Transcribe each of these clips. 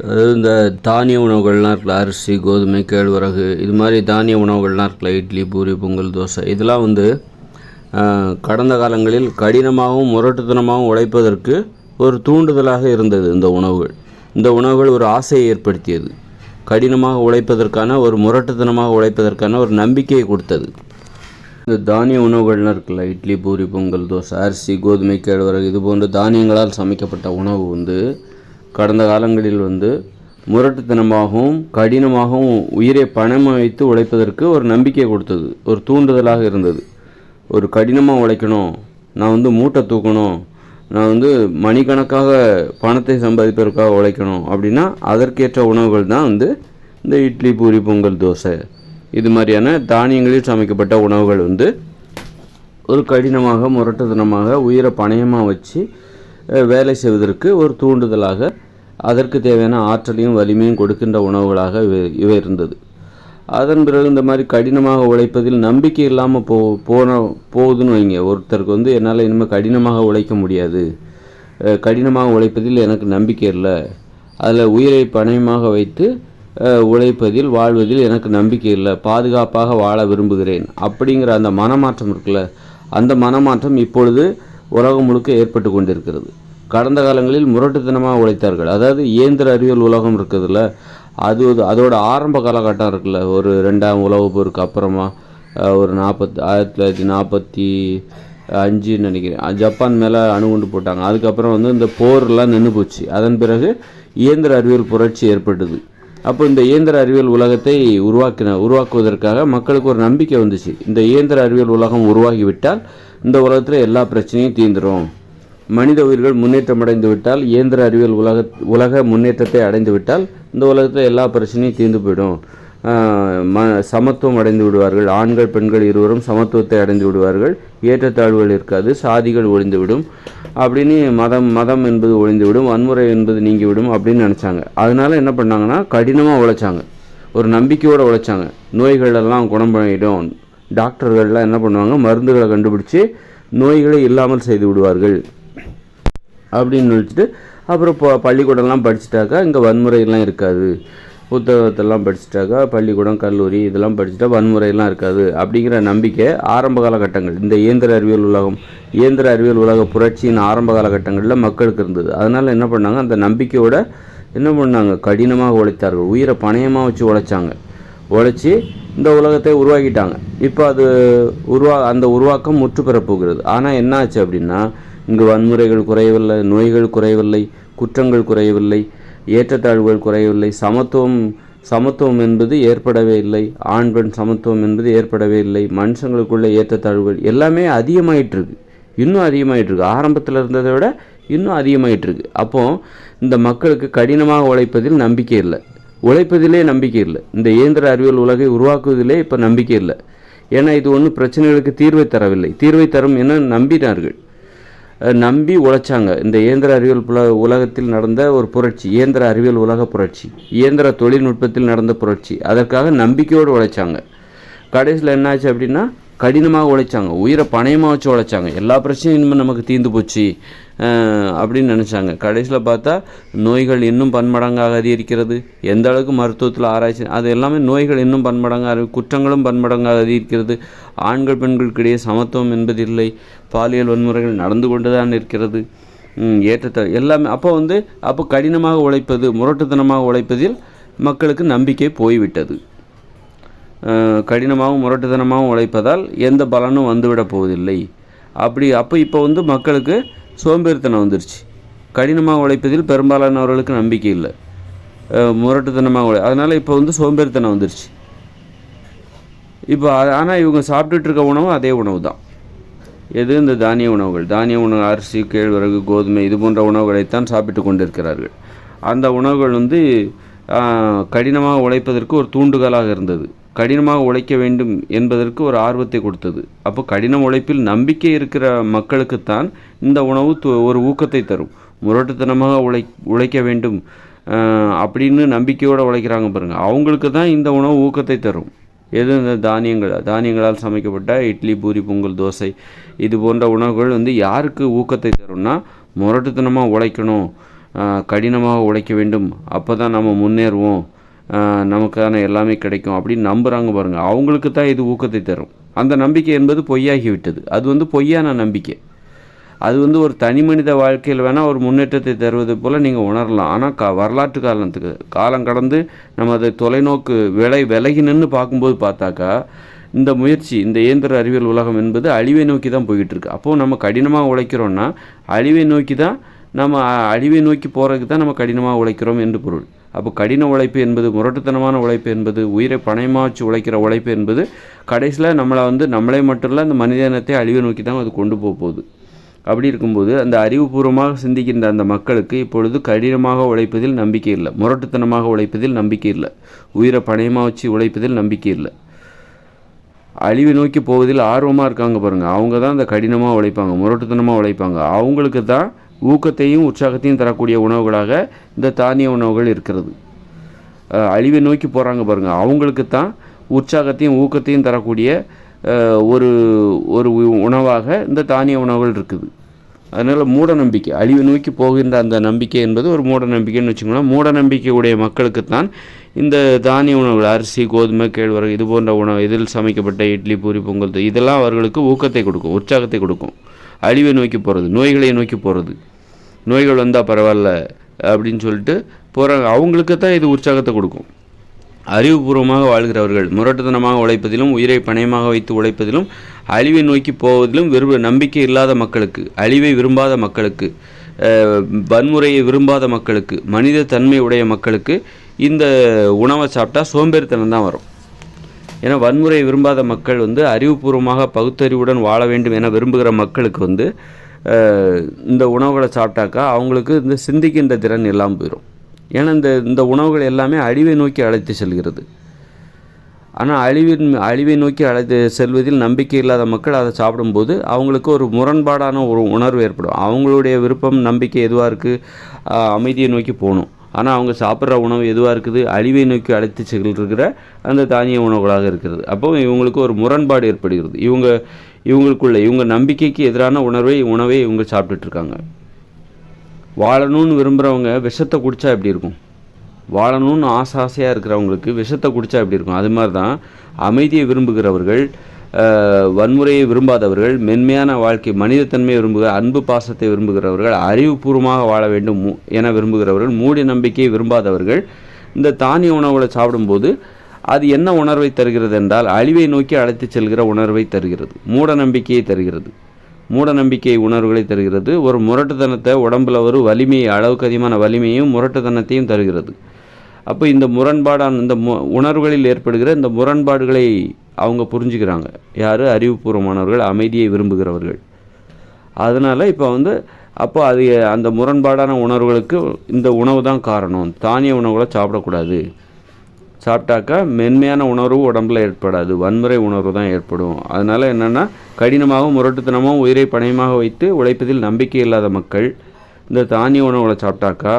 அதாவது இந்த தானிய உணவுகள்லாம் இருக்குல்ல அரிசி கோதுமை கேழ்வரகு இது மாதிரி தானிய உணவுகள்லாம் இருக்குல்ல இட்லி பூரி பொங்கல் தோசை இதெல்லாம் வந்து கடந்த காலங்களில் கடினமாகவும் முரட்டுத்தனமாகவும் உழைப்பதற்கு ஒரு தூண்டுதலாக இருந்தது இந்த உணவுகள். இந்த உணவுகள் ஒரு ஆசையை ஏற்படுத்தியது. கடினமாக உழைப்பதற்கான ஒரு முரட்டுத்தனமாக உழைப்பதற்கான ஒரு நம்பிக்கையை கொடுத்தது. இந்த தானிய உணவுகள்லாம் இருக்குல்ல இட்லி பூரி பொங்கல் தோசை அரிசி கோதுமை கேழ்வரகு இது போன்ற தானியங்களால் சமைக்கப்பட்ட உணவு வந்து கடந்த காலங்களில் வந்து முரட்டுத்தனமாகவும் கடினமாகவும் உயிரை பணம் வைத்து உழைப்பதற்கு ஒரு நம்பிக்கை கொடுத்தது. ஒரு தூண்டுதலாக இருந்தது. ஒரு கடினமாக உழைக்கணும். நான் வந்து மூட்டை தூக்கணும். நான் வந்து மணிக்கணக்காக பணத்தை சம்பாதிப்பதற்காக உழைக்கணும் அப்படின்னா அதற்கேற்ற உணவுகள் தான் வந்து இந்த இட்லி பூரி பொங்கல் தோசை. இது மாதிரியான தானியங்களில் சமைக்கப்பட்ட உணவுகள் வந்து ஒரு கடினமாக முரட்டுத்தனமாக உயிரை பணயமாக வச்சு வேலை செய்வதற்கு ஒரு தூண்டுதலாக அதற்கு தேவையான ஆற்றலையும் வலிமையும் கொடுக்கின்ற உணவுகளாக இவை இவை இருந்தது. அதன் பிறகு இந்த மாதிரி கடினமாக உழைப்பதில் நம்பிக்கை இல்லாமல் போ போன போகுதுன்னு வைங்க. ஒருத்தருக்கு வந்து என்னால் இனிமேல் கடினமாக உழைக்க முடியாது. கடினமாக உழைப்பதில் எனக்கு நம்பிக்கை இல்லை. அதில் உயிரை பணயமாக வைத்து உழைப்பதில் வாழ்வதில் எனக்கு நம்பிக்கை இல்லை. பாதுகாப்பாக வாழ விரும்புகிறேன். அப்படிங்கிற அந்த மனமாற்றம் இருக்குல்ல அந்த மனமாற்றம் இப்பொழுது உலகம் முழுக்க ஏற்பட்டு கொண்டிருக்கிறது. கடந்த காலங்களில் முரட்டுத்தனமாக உழைத்தார்கள். அதாவது இயந்திர அறிவியல் உலகம் இருக்குதுல்ல அது அதோட ஆரம்ப காலகட்டம் இருக்குல்ல. ஒரு ரெண்டாம் உலகப் போருக்கு அப்புறமா ஒரு நாற்பத்தி ஆயிரத்தி தொள்ளாயிரத்தி நாற்பத்தி அஞ்சுன்னு நினைக்கிறேன். ஜப்பான் மேலே அணுகுண்டு போட்டாங்க. அதுக்கப்புறம் வந்து இந்த போர்லாம் நின்று போச்சு. அதன் பிறகு இயந்திர அறிவியல் புரட்சி ஏற்பட்டது. அப்போ இந்த இயந்திர அறிவியல் உலகத்தை உருவாக்கின உருவாக்குவதற்காக மக்களுக்கு ஒரு நம்பிக்கை வந்துச்சு. இந்த இயந்திர அறிவியல் உலகம் உருவாகிவிட்டால் இந்த உலகத்தில் எல்லா பிரச்சனையும் தீந்துடும் மனித உயிர்கள் முன்னேற்றம் அடைந்து விட்டால் இயந்திர அறிவியல் உலக உலக முன்னேற்றத்தை அடைந்து விட்டால் இந்த உலகத்தில் எல்லா பிரச்சனையும் தீர்ந்து போயிடும். ம சமத்துவம் அடைந்து விடுவார்கள். ஆண்கள் பெண்கள் இருவரும் சமத்துவத்தை அடைந்து விடுவார்கள். ஏற்றத்தாழ்வுகள் இருக்காது சாதிகள் ஒழிந்துவிடும். அப்படின்னு மதம் மதம் என்பது ஒழிந்துவிடும் வன்முறை என்பது நீங்கிவிடும் அப்படின்னு நினச்சாங்க. அதனால் என்ன பண்ணாங்கன்னா கடினமாக உழைச்சாங்க. ஒரு நம்பிக்கையோடு உழைச்சாங்க. நோய்கள் எல்லாம் குணம் பண்ணிடும். டாக்டர்கள்லாம் என்ன பண்ணுவாங்க மருந்துகளை கண்டுபிடிச்சு நோய்களை இல்லாமல் செய்து விடுவார்கள். அப்படின்னு நினச்சிட்டு அப்புறம் இப்போ பள்ளிக்கூடம்லாம் படிச்சுட்டாக்கா இங்கே வன்முறையெல்லாம் இருக்காது. புத்தகத்தெல்லாம் படிச்சுட்டாக்கா பள்ளிக்கூடம் கல்லூரி இதெல்லாம் படிச்சுட்டா வன்முறையெல்லாம் இருக்காது அப்படிங்கிற நம்பிக்கை ஆரம்ப காலகட்டங்கள் இந்த இயந்திர அறிவியல் உலகம் இயந்திர அறிவியல் உலக புரட்சியின் ஆரம்ப காலகட்டங்களில் மக்களுக்கு இருந்தது. அதனால் என்ன பண்ணாங்க? அந்த நம்பிக்கையோட என்ன பண்ணாங்க? கடினமாக உழைத்தார்கள். உயிரை பணயமாக வச்சு உழைச்சாங்க. உழைச்சி இந்த உலகத்தை உருவாக்கிட்டாங்க. இப்போ அது உருவா அந்த உருவாக்கம் முற்று பெறப்போகிறது ஆனால் என்ன ஆச்சு அப்படின்னா இங்கு வன்முறைகள் குறையவில்லை நோய்கள் குறையவில்லை குற்றங்கள் குறையவில்லை ஏற்றத்தாழ்வுகள் குறையவில்லை. சமத்துவம் சமத்துவம் என்பது ஏற்படவே இல்லை. ஆண் பெண் சமத்துவம் என்பது ஏற்படவே இல்லை. மனுஷங்களுக்குள்ள ஏற்றத்தாழ்வுகள் எல்லாமே அதிகமாயிட்டிருக்கு. இன்னும் அதிகமாயிட்டிருக்கு. ஆரம்பத்தில் இருந்ததை விட இன்னும் அதிகமாயிட்டிருக்கு. அப்போது இந்த மக்களுக்கு கடினமாக உழைப்பதில் நம்பிக்கை இல்லை. உழைப்பதிலே நம்பிக்கை இல்லை. இந்த இயந்திர அறிவியல் உலகை உருவாக்குவதிலே இப்போ நம்பிக்கை இல்லை. ஏன்னா இது ஒன்றும் பிரச்சனைகளுக்கு தீர்வை தரவில்லை. தீர்வை தரும் என நம்பினார்கள். நம்பி உழைச்சாங்க. இந்த இயந்திர அறிவியல் புல உலகத்தில் நடந்த ஒரு புரட்சி இயந்திர அறிவியல் உலக புரட்சி இயந்திர தொழில்நுட்பத்தில் நடந்த புரட்சி. அதற்காக நம்பிக்கையோடு உழைச்சாங்க. கடைசியில் என்னாச்சு அப்படின்னா கடினமாக உழைச்சாங்க. உயிரை பணயமாக வச்சு உழைச்சாங்க. எல்லா பிரச்சனையும் இனிமேல் நமக்கு தீர்ந்து போச்சு. அப்படின்னு நினச்சாங்க. கடைசியில் பார்த்தா நோய்கள் இன்னும் பன்மடங்காக அதிகரிக்கிறது. எந்த அளவுக்கு மருத்துவத்தில் ஆராய்ச்சி அது எல்லாமே நோய்கள் இன்னும் பன்மடங்காக குற்றங்களும் பன்மடங்காக அதிகரிக்கிறது. ஆண்கள் பெண்களுக்கிடையே சமத்துவம் என்பது இல்லை பாலியல் வன்முறைகள் நடந்து கொண்டு தான் இருக்கிறது ஏற்றத்தாழ் எல்லாமே அப்போ வந்து அப்போ கடினமாக உழைப்பது முரட்டுத்தனமாக உழைப்பதில் மக்களுக்கு நம்பிக்கை போய்விட்டது. கடினமாகவும் முரட்டுத்தனமாகவும் உழைப்பதால் எந்த பலனும் வந்துவிடப் போவதில்லை. அப்படி அப்போ இப்போ வந்து மக்களுக்கு சோம்பேறித்தனம் வந்துருச்சு. கடினமாக உழைப்பதில் பெரும்பாலானவர்களுக்கு நம்பிக்கை இல்லை. முரட்டுத்தனமாக உழை அதனால் இப்போ வந்து சோம்பேறித்தனம் வந்துருச்சு. இப்போ ஆனால் இவங்க சாப்பிட்டுட்டு இருக்க உணவு அதே உணவு தான். எது இந்த தானிய உணவுகள்? தானிய உணவு அரிசி கேழ்வரகு கோதுமை இது போன்ற உணவுகளைத்தான் சாப்பிட்டு கொண்டிருக்கிறார்கள். அந்த உணவுகள் வந்து கடினமாக உழைப்பதற்கு ஒரு தூண்டுகோலாக இருந்தது. கடினமாக உழைக்க வேண்டும் என்பதற்கு ஒரு ஆர்வத்தை கொடுத்தது. அப்போ கடின உழைப்பில் நம்பிக்கை இருக்கிற மக்களுக்குத்தான் இந்த உணவு து- ஒரு ஊக்கத்தை தரும். முரட்டுத்தனமாக உழை உழைக்க வேண்டும். அப்படின்னு நம்பிக்கையோடு உழைக்கிறாங்க பாருங்கள் அவங்களுக்கு தான் இந்த உணவு ஊக்கத்தை தரும். எது இந்த தானியங்கள் தானியங்களால் சமைக்கப்பட்ட இட்லி பூரி பொங்கல் தோசை இது போன்ற உணவுகள் வந்து யாருக்கு ஊக்கத்தை தரும்னா முரட்டுத்தனமாக உழைக்கணும். கடினமாக உழைக்க வேண்டும். அப்போ தான் நம்ம முன்னேறுவோம் நமக்கான எல்லாமே கிடைக்கும் அப்படின்னு நம்புகிறாங்க பாருங்கள் அவங்களுக்கு தான் இது ஊக்கத்தை தரும். அந்த நம்பிக்கை என்பது பொய்யாகிவிட்டது. அது வந்து பொய்யான நம்பிக்கை. அது வந்து ஒரு தனி மனித வாழ்க்கையில் வேணால் ஒரு முன்னேற்றத்தை தருவது போல் நீங்கள் உணரலாம். ஆனால் கா வரலாற்று காலத்துக்கு காலம் கடந்து நம்ம அதை தொலைநோக்கு விலை விலகி நின்று பார்க்கும்போது பார்த்தாக்கா இந்த முயற்சி இந்த இயந்திர அறிவியல் உலகம் என்பது அழிவை நோக்கி தான் போய்கிட்டு இருக்கு. அப்போது நம்ம கடினமாக உழைக்கிறோன்னா அழிவை நோக்கி தான் நம்ம அழிவை நோக்கி போகிறதுக்கு தான் நம்ம கடினமாக உழைக்கிறோம் என்று பொருள். அப்போ கடின உழைப்பு என்பது முரட்டுத்தனமான உழைப்பு என்பது உயிரை பணயமாக வச்சு உழைக்கிற உழைப்பு என்பது கடைசியில் நம்மளை வந்து நம்மளே மட்டும் இல்லை அந்த மனித இனத்தை அழிவை நோக்கி தான் அது கொண்டு போக போகுது. அப்படி இருக்கும்போது அந்த அறிவுபூர்வமாக சிந்திக்கின்ற அந்த மக்களுக்கு இப்பொழுது கடினமாக உழைப்பதில் நம்பிக்கை இல்லை. முரட்டுத்தனமாக உழைப்பதில் நம்பிக்கை இல்லை. உயிரை பணயமாக வச்சு உழைப்பதில் நம்பிக்கை இல்லை. அழிவை நோக்கி போவதில் ஆர்வமாக இருக்காங்க பாருங்கள் அவங்க தான் அந்த கடினமாக உழைப்பாங்க முரட்டுத்தனமாக உழைப்பாங்க. அவங்களுக்கு தான் ஊக்கத்தையும் உற்சாகத்தையும் தரக்கூடிய உணவுகளாக இந்த தானிய உணவுகள் இருக்கிறது. அழிவை நோக்கி போகிறாங்க பாருங்கள் அவங்களுக்கு தான் உற்சாகத்தையும் ஊக்கத்தையும் தரக்கூடிய ஒரு ஒரு உணவாக இந்த தானிய உணவுகள் இருக்குது. அதனால் மூட நம்பிக்கை அழிவை நோக்கி போகின்ற அந்த நம்பிக்கை என்பது ஒரு மூட நம்பிக்கைன்னு வச்சுக்கோங்களேன். மூட நம்பிக்கை உடைய மக்களுக்குத்தான் இந்த தானிய உணவுகள் அரிசி கோதுமை கேழ்வரகு இது போன்ற உணவு இதில் சமைக்கப்பட்ட இட்லி பூரி பொங்கல் இதெல்லாம் அவர்களுக்கு ஊக்கத்தை கொடுக்கும் உற்சாகத்தை கொடுக்கும். அழிவை நோக்கி போகிறது நோய்களை நோக்கி போகிறது நோய்கள் வந்தால் பரவாயில்ல அப்படின்னு சொல்லிட்டு போகிறாங்க அவங்களுக்கு தான் இது உற்சாகத்தை கொடுக்கும். அறிவுபூர்வமாக வாழ்கிறவர்கள் முரட்டுத்தனமாக உழைப்பதிலும் உயிரை பணயமாக வைத்து உழைப்பதிலும் அழிவை நோக்கி போவதிலும் விரும்ப நம்பிக்கை இல்லாத மக்களுக்கு அழிவை விரும்பாத மக்களுக்கு வன்முறையை விரும்பாத மக்களுக்கு மனித தன்மை உடைய மக்களுக்கு இந்த உணவை சாப்பிட்டா சோம்பேறித்தனம் தான் வரும். ஏன்னா வன்முறையை விரும்பாத மக்கள் வந்து அறிவுபூர்வமாக பகுத்தறிவுடன் வாழ வேண்டும் என விரும்புகிற மக்களுக்கு வந்து இந்த உணவுகளை சாப்பிட்டாக்கா அவங்களுக்கு இந்த சிந்திக்கின்ற திறன் எல்லாம் போயிடும் ஏன்னா இந்த இந்த உணவுகள் எல்லாமே அழிவை நோக்கி அழைத்து செல்கிறது. ஆனால் அழிவின் அழிவை நோக்கி அழைத்து செல்வதில் நம்பிக்கை இல்லாத மக்கள் அதை சாப்பிடும்போது அவங்களுக்கு ஒரு முரண்பாடான ஒரு உணர்வு ஏற்படும். அவங்களுடைய விருப்பம் நம்பிக்கை எதுவாக இருக்குது அமைதியை நோக்கி போகணும். ஆனால் அவங்க சாப்பிட்ற உணவு எதுவாக இருக்குது? அழிவை நோக்கி அழைத்து செல்கிற அந்த தானிய உணவுகளாக இருக்கிறது. அப்போ இவங்களுக்கு ஒரு முரண்பாடு ஏற்படுகிறது. இவங்க இவங்களுக்குள்ள இவங்க நம்பிக்கைக்கு எதிரான உணர்வை உணவை இவங்க சாப்பிட்டுட்டு இருக்காங்க. வாழணும்னு விரும்புகிறவங்க விஷத்தை குடித்தா எப்படி இருக்கும்? வாழணும்னு ஆசை ஆசையாக இருக்கிறவங்களுக்கு விஷத்தை குடித்தா எப்படி இருக்கும்? அது மாதிரி தான் அமைதியை விரும்புகிறவர்கள் வன்முறையை விரும்பாதவர்கள் மென்மையான வாழ்க்கை மனிதத்தன்மையை விரும்புகிற அன்பு பாசத்தை விரும்புகிறவர்கள் அறிவுபூர்வமாக வாழ வேண்டும் என விரும்புகிறவர்கள் மூடி நம்பிக்கையை விரும்பாதவர்கள் இந்த தானிய உணவுகளை சாப்பிடும்போது அது என்ன உணர்வை தருகிறது என்றால் அழிவை நோக்கி அழைத்துச் செல்கிற உணர்வை தருகிறது மூட நம்பிக்கையை தருகிறது. மூட நம்பிக்கை உணர்வுகளை தருகிறது ஒரு முரட்டுத்தனத்தை உடம்புல ஒரு வலிமையை அளவுக்கு அதிகமான வலிமையும் முரட்டுத்தனத்தையும் தருகிறது. அப்போ இந்த முரண்பாடான இந்த மு உணர்வுகளில் ஏற்படுகிற இந்த முரண்பாடுகளை அவங்க புரிஞ்சுக்கிறாங்க. யார்? அறிவுபூர்வமானவர்கள் அமைதியை விரும்புகிறவர்கள். அதனால் இப்போ வந்து அப்போ அது அந்த முரண்பாடான உணர்வுகளுக்கு இந்த உணவு தான் காரணம். தானிய உணவுகளை சாப்பிடக்கூடாது. சாப்பிட்டாக்கா மென்மையான உணர்வு உடம்புல ஏற்படாது. வன்முறை உணர்வு தான் ஏற்படும். அதனால் என்னென்னா கடினமாகவும் முரட்டுத்தனமாகவும் உயிரை பணயமாக வைத்து உழைப்பதில் நம்பிக்கை இல்லாத மக்கள் இந்த தானிய உணவுகளை சாப்பிட்டாக்கா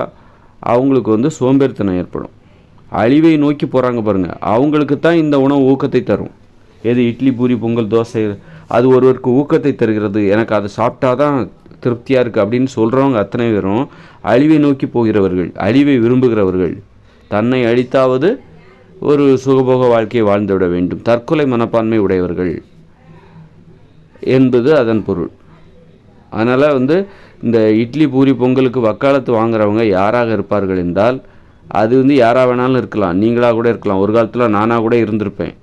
அவங்களுக்கு வந்து சோம்பேறித்தனம் ஏற்படும். அழிவை நோக்கி போகிறாங்க பாருங்கள் அவங்களுக்கு தான் இந்த உணவு ஊக்கத்தை தரும். எது இட்லி பூரி பொங்கல் தோசை அது ஒருவருக்கு ஊக்கத்தை தருகிறது. எனக்கு அதை சாப்பிட்டா தான் திருப்தியாக இருக்குது அப்படின்னு சொல்கிறவங்க அத்தனை பேரும் அழிவை நோக்கி போகிறவர்கள் அழிவை விரும்புகிறவர்கள். தன்னை அழித்தாவது ஒரு சுகபோக வாழ்க்கையை வாழ்ந்துவிட வேண்டும். தற்கொலை மனப்பான்மை உடையவர்கள் என்பது அதன் பொருள். அதனால் வந்து இந்த இட்லி பூரி பொங்கலுக்கு வக்காலத்து வாங்குறவங்க யாராக இருப்பார்கள் என்றால் அது வந்து யாராக வேணாலும் இருக்கலாம். நீங்களாக கூட இருக்கலாம். ஒரு காலத்தில் நானாக கூட இருந்திருப்பேன்.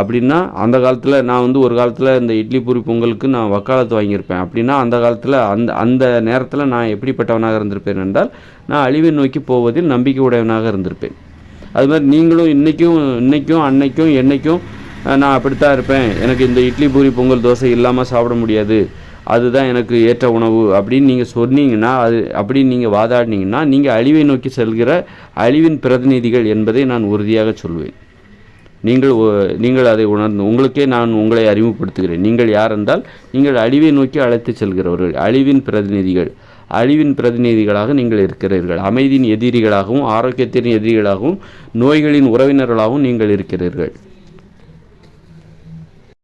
அப்படின்னா அந்த காலத்தில் நான் வந்து ஒரு காலத்தில் இந்த இட்லி பூரி பொங்கலுக்கு நான் வக்காலத்து வாங்கியிருப்பேன். அப்படின்னா அந்த காலத்தில் அந்த அந்த நேரத்தில் நான் எப்படிப்பட்டவனாக இருந்திருப்பேன் என்றால் நான் அழிவை நோக்கி போவதில் நம்பிக்கை உடையவனாக இருந்திருப்பேன். அது மாதிரி நீங்களும் இன்றைக்கும் இன்றைக்கும் அன்னைக்கும் என்னைக்கும் நான் அப்படித்தான் இருப்பேன். எனக்கு இந்த இட்லி பூரி பொங்கல் தோசை இல்லாமல் சாப்பிட முடியாது. அதுதான் எனக்கு ஏற்ற உணவு அப்படின்னு நீங்கள் சொன்னீங்கன்னா அது அப்படின்னு நீங்கள் வாதாடினீங்கன்னா நீங்கள் அழிவை நோக்கி செல்கிற அழிவின் பிரதிநிதிகள் என்பதை நான் உறுதியாக சொல்வேன். நீங்கள் நீங்கள் அதை உணர்ந்து உங்களுக்கே நான் உங்களை அறிமுகப்படுத்துகிறேன். நீங்கள் யார் என்றால் நீங்கள் அழிவை நோக்கி அழைத்து செல்கிறவர்கள் அழிவின் பிரதிநிதிகள். அழிவின் பிரதிநிதிகளாக நீங்கள் இருக்கிறீர்கள். அமைதியின் எதிரிகளாகவும் ஆரோக்கியத்தின் எதிரிகளாகவும் நோய்களின் உறவினர்களாகவும் நீங்கள் இருக்கிறீர்கள்.